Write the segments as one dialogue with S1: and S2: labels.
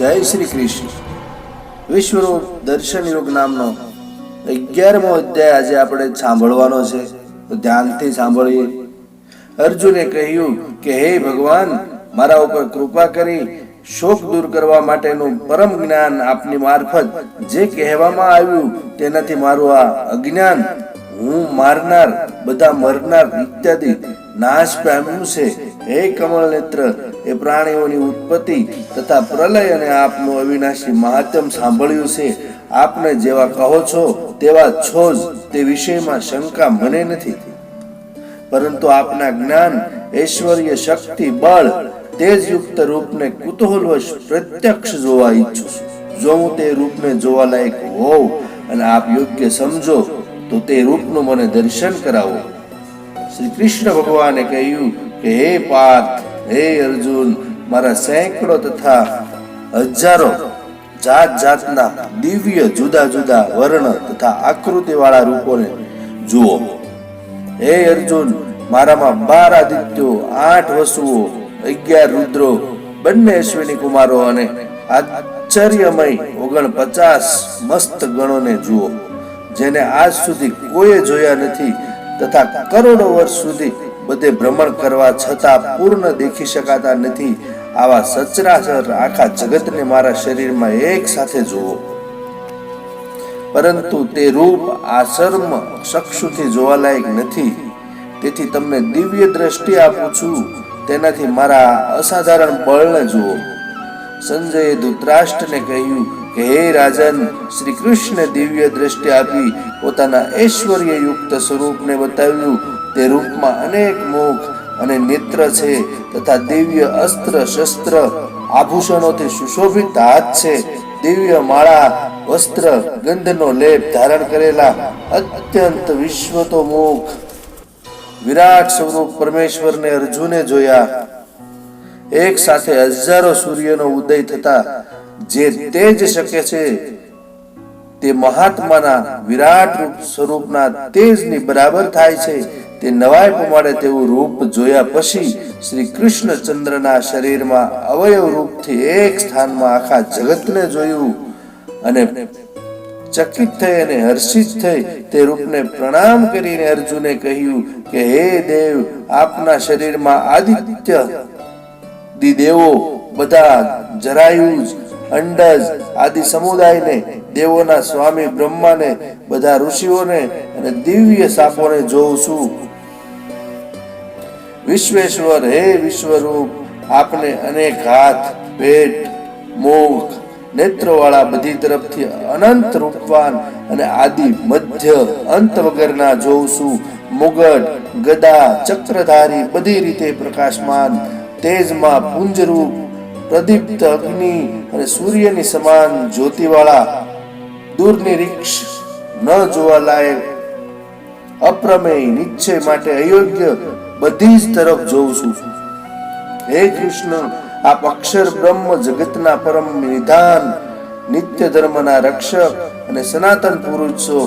S1: જય શ્રી કૃષ્ણ. વિશ્વરૂપ દર્શન યોગ નામનો અગિયારમો અધ્યાય આજે આપણે સાંભળવાનો છે. તો ધ્યાનથી સાંભળીએ. અર્જુને કહ્યું કે, હે ભગવાન, મારા ઉપર કૃપા કરી શોક દૂર કરવા માટેનું પરમ જ્ઞાન આપની મારફત જે કહેવામાં આવ્યું તેનાથી મારું આ અજ્ઞાન હું મારનાર, બધા મરનાર ઇત્યાદિ નાશ પામ્યું છે. હે કમળ નેત્ર એ પ્રાણીઓની ઉત્પત્તિ તથા પ્રલય અને આપનું અવિનાશી મહાત્મ સાંભળ્યું છે. આપને જેવા કહો છો તેવા છો જ તે વિષયમાં શંકા મને નથી. પરંતુ આપના જ્ઞાન, ઐશ્વર્ય શક્તિ, બળ, તેજયુક્ત રૂપને કુતૂહલવશ પ્રત્યક્ષ જોવા ઈચ્છું છું. જો હું તે રૂપને જોવા લાયક હોઉં અને આપ યોગ્ય સમજો, તો તે રૂપનું મને દર્શન કરાવો. શ્રી કૃષ્ણ ભગવાને કહ્યું કે, હે પાર્થ હે અર્જુન, મારા સેંકડો તથા હજારો જાત જાતના દિવ્ય, જુદા જુદા વર્ણ તથા આકૃતિ વાળા રૂપોને જુઓ. હે અર્જુન, મારામાં બાર આદિત્યો, આઠ વસુઓ, અગિયાર રુદ્રો, બંને અશ્વિની કુમારો અને આશ્ચર્યમય ઓગણપચાસ મસ્ત ગણોને જુઓ. જેને આજ સુધી કોઈએ જોયા નથી તથા કરોડો વર્ષ સુધી બધે ભ્રમણ કરવા છતાં પૂર્ણ દેખી શકાતા નથી. આવા સચરાચર આખા જગતને મારા શરીરમાં એક સાથે જુઓ. પરંતુ તે રૂપ આ સર્મ ચક્ષુથી જોવાલાયક નથી. તેથી તમને દિવ્ય દ્રષ્ટિ આપું છું. તેનાથી મારા અસાધારણ બળને જુઓ. સંજયે ધૃતરાષ્ટ્રને કહ્યું કે, હે રાજન શ્રી કૃષ્ણ દિવ્ય દ્રષ્ટિ આપી પોતાના ઐશ્વર્ય યુક્ત સ્વરૂપને બતાવ્યું. તે રૂપમાં અનેક મુખ અને નેત્ર છે તથા દિવ્ય અસ્ત્ર શસ્ત્ર આભૂષણોથી સુશોભિત હાથ છે. દિવ્ય માળા, વસ્ત્ર, ગંધનો લેપ ધારણ કરેલા અત્યંત વિશ્વતો મુખ. વિરાટ સ્વરૂપ પરમેશ્વરને અર્જુને જોયા. એક સાથે હજારો સૂર્યનો ઉદય થતા જે તેજ શકે છે. તે મહાત્માના વિરાટ રૂપ સ્વરૂપના તેજની બરાબર થાય છે. તે નવાય પમાડે તેવું રૂપ જોયા પછી શ્રી કૃષ્ણચંદ્રના શરીરમાં અવયવ રૂપથી એક સ્થાનમાં આખા જગતને જોયું અને ચકિત થઈ અને હર્ષિત થઈ તે રૂપને પ્રણામ કરીને અર્જુને કહ્યું કે, હે દેવ, આપના શરીરમાં આદિત્ય દિદેવો બધા જરાયુજ અંડજ આદિ સમુદાયને, દેવોના સ્વામી બ્રહ્માને, બધા ઋષિઓને અને દિવ્ય સાપોને જોઉં છું. વિશ્વેશ્વર, હે વિશ્વરૂપ, આપને અનેક હાથ, પેટ મુખ નેત્રવાળા બધી તરફથી અનંત રૂપવાન અને આદિ મધ્ય અંત વગરના જોઉં છું. મુગટ, ગદા, ચક્રધારી બધી રીતે પ્રકાશમાન, તેજમાં પુંજરૂપ પ્રદીપ્ત અગ્નિ અને સૂર્યની સમાન જ્યોતિવાળા દૂરનિરીક્ષ ન જોવા લાયક, અપ્રમેય, નિશ્ચય માટે અયોગ્ય બધી જ તરફ જોઉં છું. હે કૃષ્ણ, આપ અક્ષર બ્રહ્મ જગતના પરમ નિધાન, નિત્ય ધર્મના રક્ષક અને સનાતન પુરુષ છો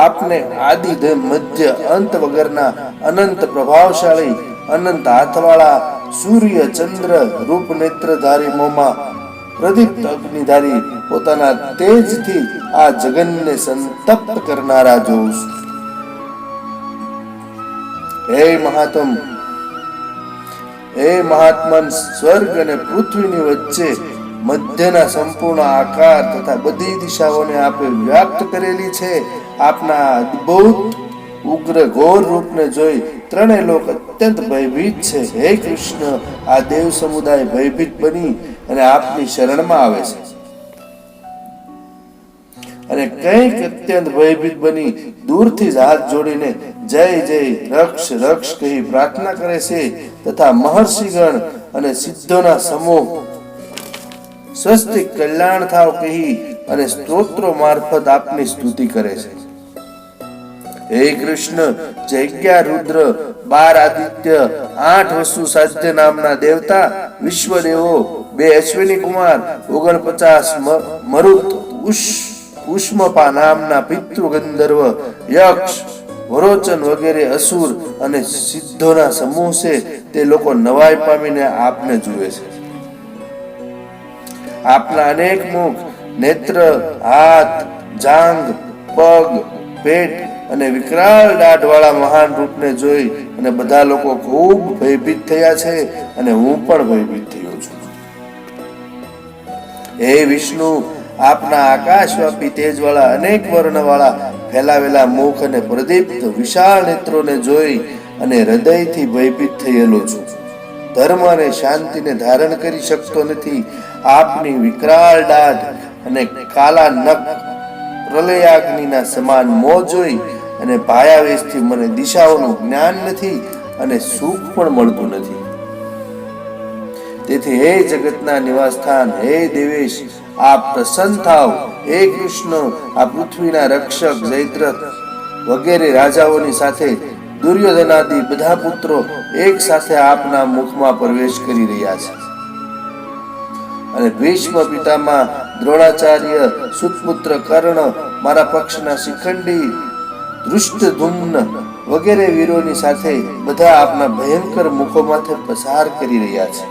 S1: આપને આદિ મધ્ય અંત વગરના અનંત પ્રભાવશાળી, અનંત હાથવાળા સૂર્ય ચંદ્ર રૂપ નેત્રધારી મોમાં પ્રદીપ્ત અગ્નિધારી પોતાના તેજથી આ જગનને સંતપ્ત કરનારા જોઉં હે મહાત્મ, હે મહાત્મન, સ્વર્ગ અને પૃથ્વીની વચ્ચે મધ્યના સંપૂર્ણ આકાર તથા બધી દિશાઓને આપે વ્યાપ્ત કરેલી છે. આપના અદ્ભુત ઉગ્ર ઘોર રૂપને જોઈ ત્રણેય લોક અત્યંત ભયભીત છે. હે કૃષ્ણ, આ દેવ સમુદાય ભયભીત બની અને આપની શરણમાં આવે છે. અને કંઈક અત્યંત ભયભીત બની, દૂરથી જ હાથ જોડીને જય જય, રક્ષ રક્ષ કહી પ્રાર્થના કરે છે તથા મહર્ષિગણ અને સિદ્ધોના સમૂહ સ્વસ્તિક કલ્યાણ થાવ કહી અને સ્તોત્રો મારફત આપની સ્તુતિ કરે છે. હે કૃષ્ણ, જગ્યા રુદ્ર, બાર આદિત્ય, આઠ વસુ સાધ્ય નામના દેવતા, વિશ્વદેવો, બે અશ્વિની કુમાર, ઓગણપચાસ મરુત, ઉષ, ઉષ્મપા નામના પિતૃ ગંધર્વ, યક્ષ, વરોચન વગેરે અસુર અને સિદ્ધોના સમૂહ છે, તે લોકો નવાઈ પામીને આપને જુએ છે. આપના અનેક મુખ, નેત્ર, હાથ, જાંગ, પગ, પેટ અને વિકરાળ દાઢવાળા મહાન રૂપને જોઈ અને બધા લોકો ખૂબ ભયભીત થયા છે અને હું પણ ભયભીત થયો છું. હે વિષ્ણુ, આપના આકાશવ્યાપી તેજવાળા, અનેક વર્ણવાળા, ફેલાવેલા મુખ અને પ્રદીપ્ત વિશાળ નેત્રોને જોઈ અને હૃદયથી ભયભીત થયેલો છું. ધર્મ અને શાંતિને ધારણ કરી શકતો નથી. આપની વિકરાળ દાઢ અને કાલા નખ પ્રલયાગ્નિના સમાન મો જોઈ અને પાયાવેશથી મને દિશાઓનું જ્ઞાન નથી અને સુખ પણ મળતું નથી. તેથી હે જગતના નિવાસસ્થાન, હે દેવેશ આપ પ્રસન્ન થાવ. હે કૃષ્ણ, આ પૃથ્વીના રક્ષક જયદ્રથ વગેરે રાજાઓની સાથે દુર્યોધનાદિ બધા પુત્રો એક સાથે આપના મુખમાં પ્રવેશ કરી રહ્યા છે. અને ભીષ્મ પિતામાં દ્રોણાચાર્ય, સુતપુત્ર કર્ણ, મારા પક્ષના શિખંડી દૃષ્ટધુમ્ન વગેરે વીરોની સાથે બધા આપના ભયંકર મુખોમાંથી પસાર કરી રહ્યા છે.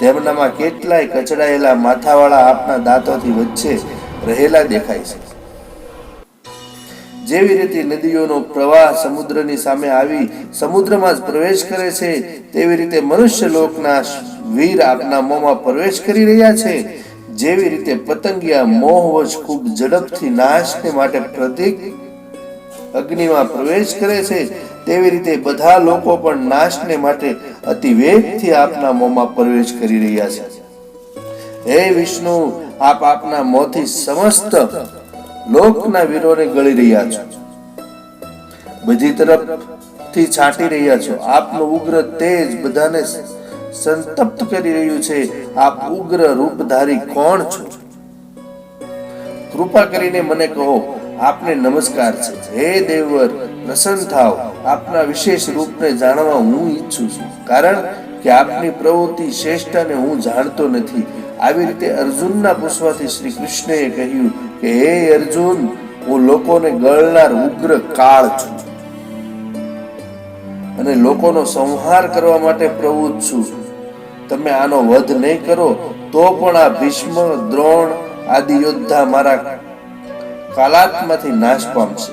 S1: તેમનામાં કેટલાય કચડાયેલા માથાવાળા આપના દાંતોથી વચ્ચે રહેલા દેખાય છે. જેવી રીતે નદીઓનો પ્રવાહ સમુદ્રની સામે આવી સમુદ્રમાં જ પ્રવેશ કરે છે, તેવી રીતે મનુષ્ય લોકના વીર આપના મોંમાં પ્રવેશ કરી રહ્યા છે, જેવી રીતે પતંગિયા મોહવશ ખૂબ ઝડપથી નાશને માટે પ્રતિક અગ્નિમાં પ્રવેશ કરે છે. તેવી રીતે બધા લોકો પણ નાશને માટે અતિ વેગથી આપના મોંમાં પ્રવેશ કરી રહ્યા છે. હે વિષ્ણુ, આપ આપના મોંથી સમસ્ત લોકના વીરોને ગળી રહ્યા છો. બધી તરફથી છાંટી રહ્યા છો. આપનો ઉગ્ર તેજ બધાને સંતપ્ત કરી રહ્યું છે. આપ ઉગ્ર રૂપધારી કોણ છો? કૃપા કરીને મને કહો આપને નમસ્કાર છે. હે દેવર પ્રસન્ન થાવ આપના વિશેષ રૂપને જાણવા હું ઈચ્છું છું. કારણ કે આપની પ્રવૃત્તિ શ્રેષ્ઠને હું જાણતો નથી. આવી રીતે અર્જુનના પૂછવાથી શ્રી કૃષ્ણએ કહ્યું કે, હે અર્જુન, હું લોકોને ગળનાર ઉગ્ર કાળ છું. અને લોકોનો સંહાર કરવા માટે પ્રવૃત્ત છું. તમે આનો વધ નહીં કરો, તો પણ આ ભીષ્મ, દ્રોણ, આદિ યોદ્ધા મારા કાલાત્માંથી નાશ પામશે.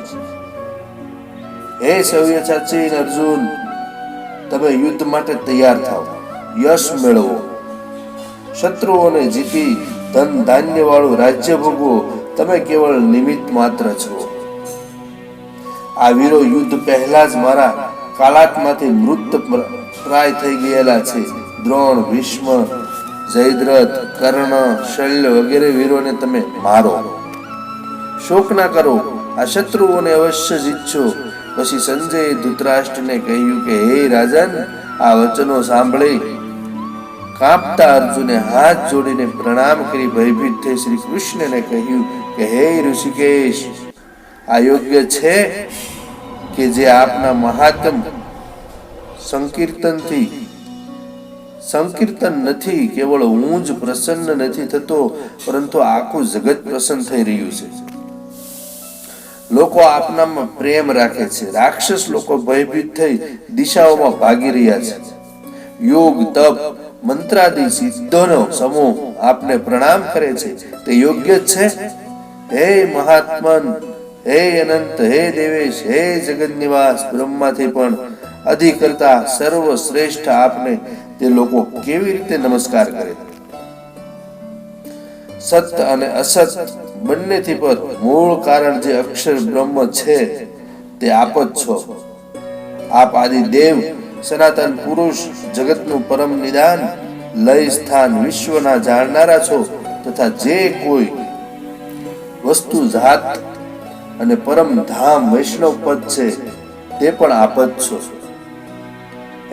S1: હે સવ્યસાચી અર્જુન, તમે યુદ્ધ માટે તૈયાર થાઓ. યશ મેળવો. શત્રુઓને જીતી ધન ધાન્ય વાળું રાજ્ય ભોગવો. તમે કેવળ નિમિત્ત માત્ર છો. આ વીરો યુદ્ધ પહેલા જ મારા કાલાત્માથી મૃત પ્રાય થઈ ગયેલા છે. દ્રોણ, ભીષ્મ, જયદ્રથ, કર્ણ, શલ્ય વગેરે વીરોને તમે મારો. શોક ના કરો. આ શત્રુઓને અવશ્ય જીતશો પછી સંજયે ધૃતરાષ્ટ્રને કહ્યું કે, હે રાજન, આ વચનો સાંભળી. કાંપતા અર્જુને હાથ જોડીને પ્રણામ કરી ભયભીત થઈ શ્રી કૃષ્ણને કહ્યું કે, હે ઋષિકેશ, આ યોગ્ય છે કે જે આપના મહાત્મ સંકીર્તનથી સંકીર્તન નથી, કેવળ હું જ પ્રસન્ન નથી થતો, પરંતુ આખું જગત પ્રસન્ન થઈ રહ્યું છે. લોકો આપનામાં પ્રેમ રાખે છે. રાક્ષસ લોકો ભયભીત થઈ દિશાઓમાં ભાગી રહ્યા છે. યોગ, તપ, મંત્રાદિ, સિદ્ધોનો સમૂહ આપને પ્રણામ કરે છે. તે યોગ્ય છે? હે મહાત્મન, હે અનંત, હે દેવેશ, હે જગન્નિવાસ, બ્રહ્માથી પણ અધિક કરતા સર્વશ્રેષ્ઠ આપને તે લોકો કેવી રીતે નમસ્કાર કરે? સત અને અસત બંનેથી પર મૂળ કારણ જે અક્ષર બ્રહ્મ છે, તે આપ જ છો. આપ આદિ દેવ, સનાતન પુરુષ, જગતનું પરમ નિદાન, લય સ્થાન વિશ્વના જાણનારા છો, તથા જે કોઈ વસ્તુ જાત અને પરમ ધામ વૈષ્ણવ પદ છે, તે પણ આપ જ છો.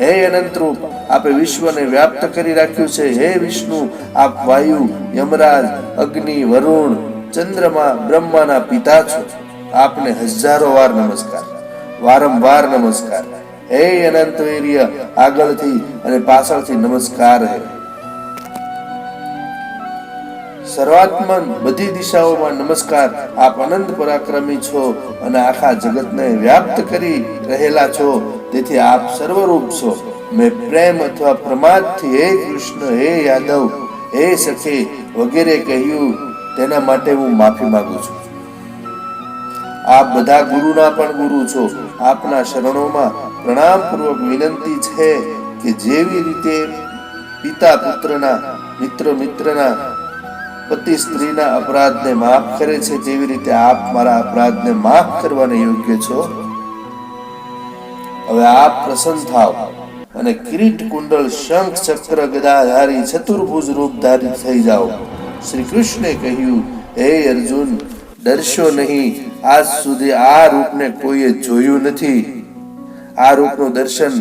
S1: હે અનંત રૂપ, આપે વિશ્વને વ્યાપ્ત કરી રાખ્યું છે. હે વિષ્ણુ, આપ વાયુ, યમરાજ, અગ્નિ, વરુણ, ચંદ્રમા, બ્રહ્માના પિતા છો. આપને હજારો વાર નમસ્કાર. વારંવાર નમસ્કાર. હે અનંત વીર્ય, આગળથી અને પાછળથી નમસ્કાર હે. સર્વાત્મન બધી દિશાઓમાં નમસ્કાર. આપ અનંત પરાક્રમી છો અને આખા જગતને વ્યાપ્ત કરી રહેલા છો. તેથી આપ સર્વરૂપ છો. મેં પ્રેમ અથવા પ્રમાદથી હે કૃષ્ણ, હે યાદવ, હે સખી વગેરે કહ્યું. તેના માટે હું માફી માંગુ છું. આપ બધા ગુરુના પણ ગુરુ છો. આપના શરણોમાં પ્રણામ પૂર્વક વિનંતી છે કે જેવી રીતે પિતા પુત્રના, મિત્ર મિત્રના, પતિ સ્ત્રીના અપરાધને માફ કરે છે, તેવી રીતે આપ મારા અપરાધને માફ કરવાને યોગ્ય છો. હવે આપ પ્રસન્ન થાવ અને કિરીટ કુંડલ શંખ ચક્ર ગદાધારી ચતુર્ભુજ રૂપધારી થઈ જાઓ. શ્રી કૃષ્ણે કહ્યું, હે અર્જુન, ડરશો નહીં. આજ સુધી આ રૂપને કોઈએ જોયું નથી. આ રૂપનું દર્શન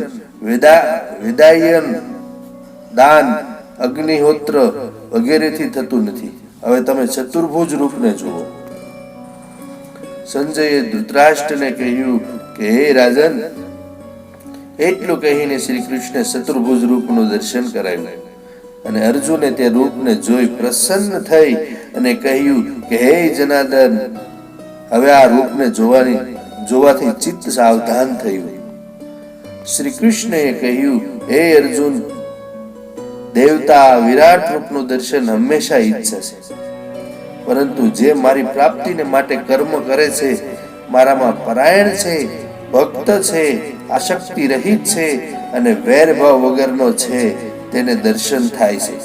S1: વેદા, વેદાયન, દાન, અગ્નિહોત્ર વગેરેથી થતું નથી. હવે તમે ચતુર્ભુજ રૂપને જુઓ. સંજયે ધૃતરાષ્ટ્રને કહ્યું કે, હે રાજન એટલું કહીને શ્રી કૃષ્ણે શત્રુભુજ રૂપનું દર્શન કરાવ્યું. અને અર્જુને તે રૂપને જોઈ પ્રસન્ન થઈ અને કહ્યું કે, હે જનાર્દન, હવે આ રૂપને જોવાની, જોવાથી ચિત્ત સાવધાન થયું. શ્રી કૃષ્ણએ કહ્યું, હે અર્જુન, દેવતા વિરાટ રૂપનું દર્શન હંમેશા ઈચ્છે પરંતુ જે મારી પ્રાપ્તિને માટે કર્મ કરે છે, મારામાં પરાયણ છે, ભક્ત છે આસક્તિ રહિત છે અને વેરભાવ વગરનો છે તેને દર્શન થાય છે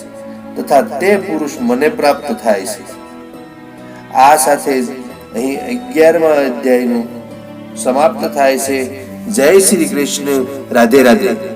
S1: તથા તે પુરુષ મને પ્રાપ્ત થાય છે. આ સાથે અહીં અગિયારમા અધ્યાયનું સમાપ્ત થાય છે. જય શ્રી કૃષ્ણ. રાધે રાધે.